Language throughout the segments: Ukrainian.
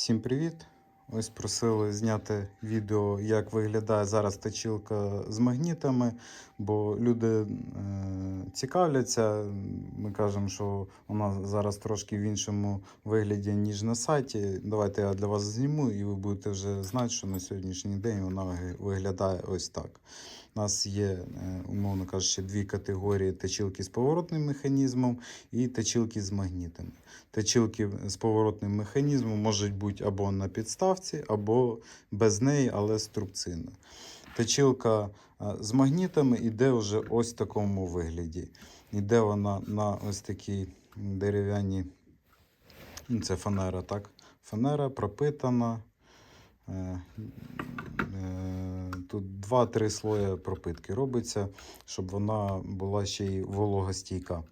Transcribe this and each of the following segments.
Всім привіт! Ось просили зняти відео, як виглядає зараз точилка з магнітами, бо люди е, цікавляться. Ми кажемо, що вона зараз трошки в іншому вигляді, ніж на сайті. Давайте я для вас зніму, і ви будете вже знати, що на сьогоднішній день вона виглядає ось так. У нас є, е, умовно кажучи, дві категорії точилки з поворотним механізмом і точилки з магнітами. Точилки з поворотним механізмом можуть бути або на підставці, або без неї, але з трубциною. Точилка з магнітами йде вже ось в такому вигляді. Іде вона на ось такій дерев'яній, ну, це фанера, так? Фанера пропитана. Тут 2-3 слої пропитки робиться, щоб вона була ще й вологостійка.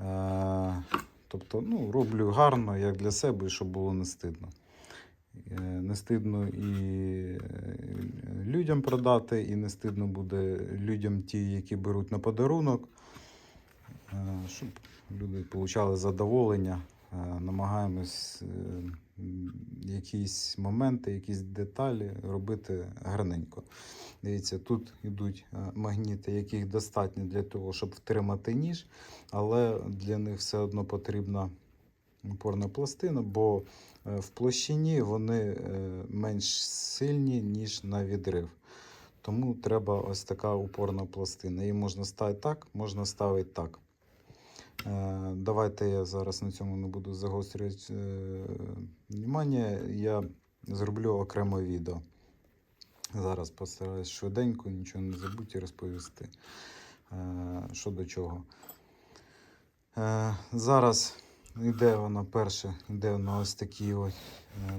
Е, Тобто, ну, роблю гарно, як для себе, щоб було не стидно. Е, Не стидно і е, людям продати, і не стидно буде людям ті, які беруть на подарунок, щоб люди отримали задоволення. Е, Намагаємось е, якісь моменти, якісь деталі робити гарненько. Дивіться, тут йдуть е, магніти, яких достатньо для того, щоб втримати ніж, але для них все одно потрібна опорна пластина, бо в площині вони менш сильні, ніж на відрив. Тому треба ось така опорна пластина. Її можна ставити так, можна ставити так. Е, Давайте я зараз на цьому не буду загострювати е, внимання. Я зроблю окреме відео. Зараз постараюсь швиденько, нічого не забудь і розповісти, е, що до чого. Зараз йде вона перше, йде воно ось такі ось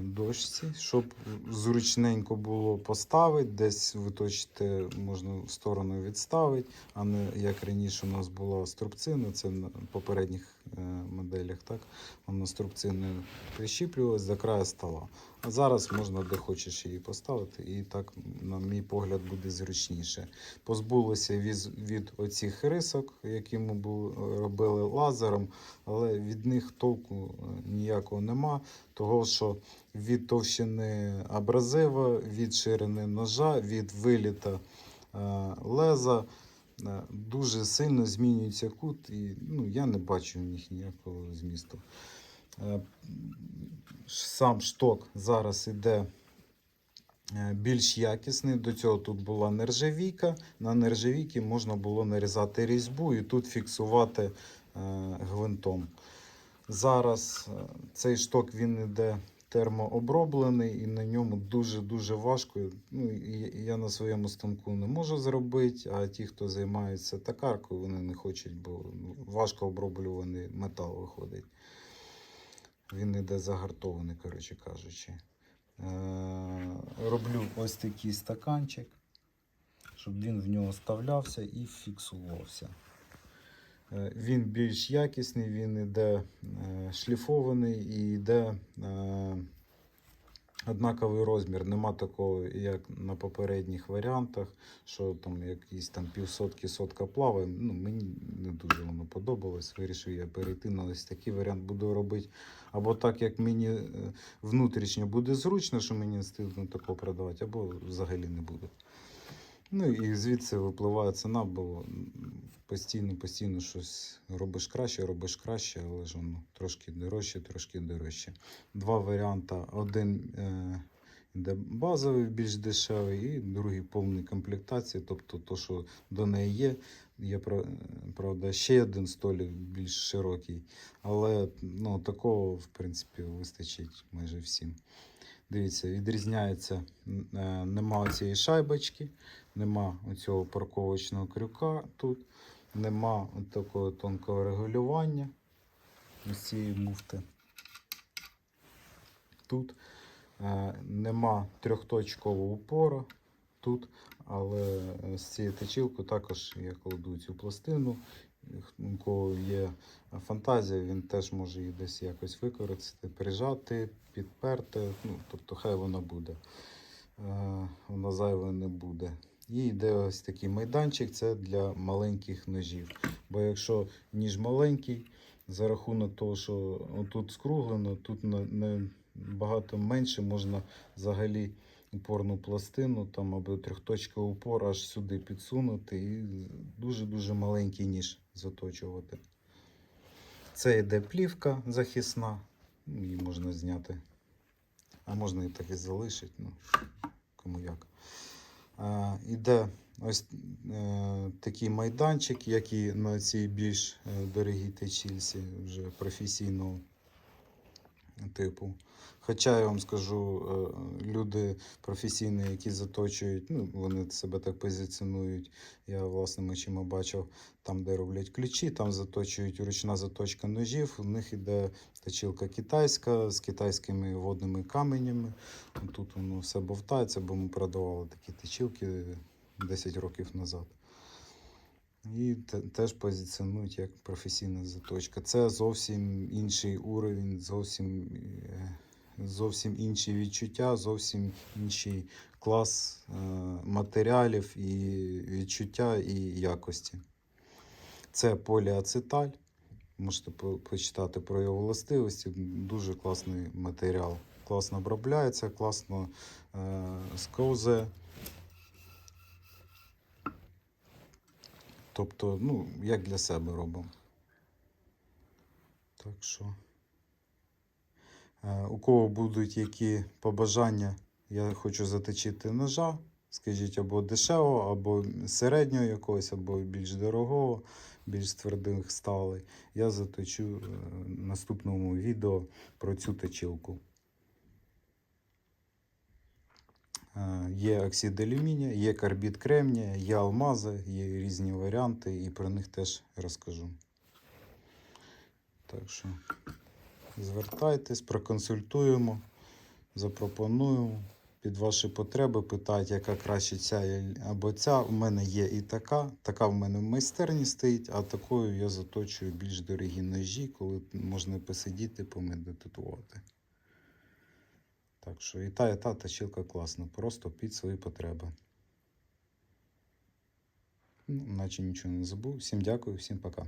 дошці, щоб зручненько було поставити, десь виточити, можна в сторону відставити, а не як раніше у нас була струбцина, це на попередніх е, моделях, так? Вона струбциною прищіплювалась до краю стола. А зараз можна де хочеш її поставити, і так, на мій погляд, буде зручніше. Позбулися від, від оцих рисок, які ми бу- робили лазером, але від них толку е, ніякого нема, того що від товщини абразива, від ширини ножа, від виліта е, леза е, дуже сильно змінюється кут, і ну, я не бачу в них ніякого змісту. Е, Сам шток зараз іде більш якісний. До цього тут була нержавійка. На нержавійці можна було нарізати різьбу і тут фіксувати гвинтом. Зараз цей шток він іде термооброблений і на ньому дуже-дуже важко. Ну, я на своєму станку не можу зробити, а ті, хто займається токаркою, вони не хочуть, бо ну, важко оброблюваний метал виходить. Він іде загартований, коротше кажучи. Е, роблю ось такий стаканчик, щоб він в нього вставлявся і фіксувався. Е, Він більш якісний, він іде е, шліфований і йде однаковий розмір. Нема такого, як на попередніх варіантах, що там якісь там півсотки сотка плаває. Ну, мені не дуже воно подобалось. Вирішив я перейти на ось такий варіант. Буду робити або так, як мені е, внутрішньо буде зручно, що мені не стидно такого продавати, або взагалі не буду. Ну і звідси випливає ціна, бо постійно, постійно щось робиш краще, робиш краще, але ж воно трошки дорожче, трошки дорожче. Два варіанти. Один е, йде базовий, більш дешевий, і другий повний комплектації, тобто то, що до неї є. Є правда ще один столик більш широкий, але ну, такого, в принципі, вистачить майже всім. Дивіться, відрізняється, е, нема цієї шайбочки, нема оцього парковочного крюка тут, нема такого тонкого регулювання ось цієї муфти. Тут е, нема трьохточкового упора тут, але е, з цією точилкою також я кладу цю пластину. У кого є фантазія, він теж може її десь якось використати, прижати, підперти. Ну, тобто хай вона буде. Е, Вона зайвою не буде. І йде ось такий майданчик, це для маленьких ножів. Бо якщо ніж маленький, за рахунок того, що тут скруглено, тут на, на, багато менше можна взагалі упорну пластину там або трьохточковий упор аж сюди підсунути і дуже-дуже маленький ніж заточувати. Це йде плівка захисна, її можна зняти. А можна і так і залишити, ну, кому як. А, іде ось е, такий майданчик, як і на цій більш е, дорогій течільці, вже професійного типу. Хоча я вам скажу, е, люди професійні, які заточують, ну, вони себе так позиціонують. Я власними очима бачив, там, де роблять ключі, там заточують ручна заточка ножів. У них іде точилка китайська з китайськими водними каменями. Тут воно все бовтається, бо ми продавали такі точилки 10 років назад. І теж позиціонують як професійна заточка. Це зовсім інший уровень, зовсім, е, зовсім інші відчуття, зовсім інший клас е, матеріалів і відчуття і якості. Це поліацеталь. Можете почитати про його властивості. Дуже класний матеріал. Класно обробляється, класно е, сковзе. Тобто, ну, як для себе робимо. Так що. Е, у кого будуть які побажання, я хочу заточити ножа. Скажіть, або дешевого, або середнього якогось, або більш дорогого, більш твердих сталей. Я заточу е, в наступному відео про цю точилку. Е, Є оксид алюмінія, є карбід кремнія, є алмази, є різні варіанти, і про них теж розкажу. Так що звертайтесь, проконсультуємо, запропонуємо під ваші потреби. Питайте, яка краще ця або ця. У мене є і така. Така в мене в майстерні стоїть, а такою я заточую більш дорогі ножі, коли можна посидіти, помедитувати. Так що і та, і та точилка класна, просто під свої потреби. Ну, наче нічого не забув. Всім дякую, всім пока.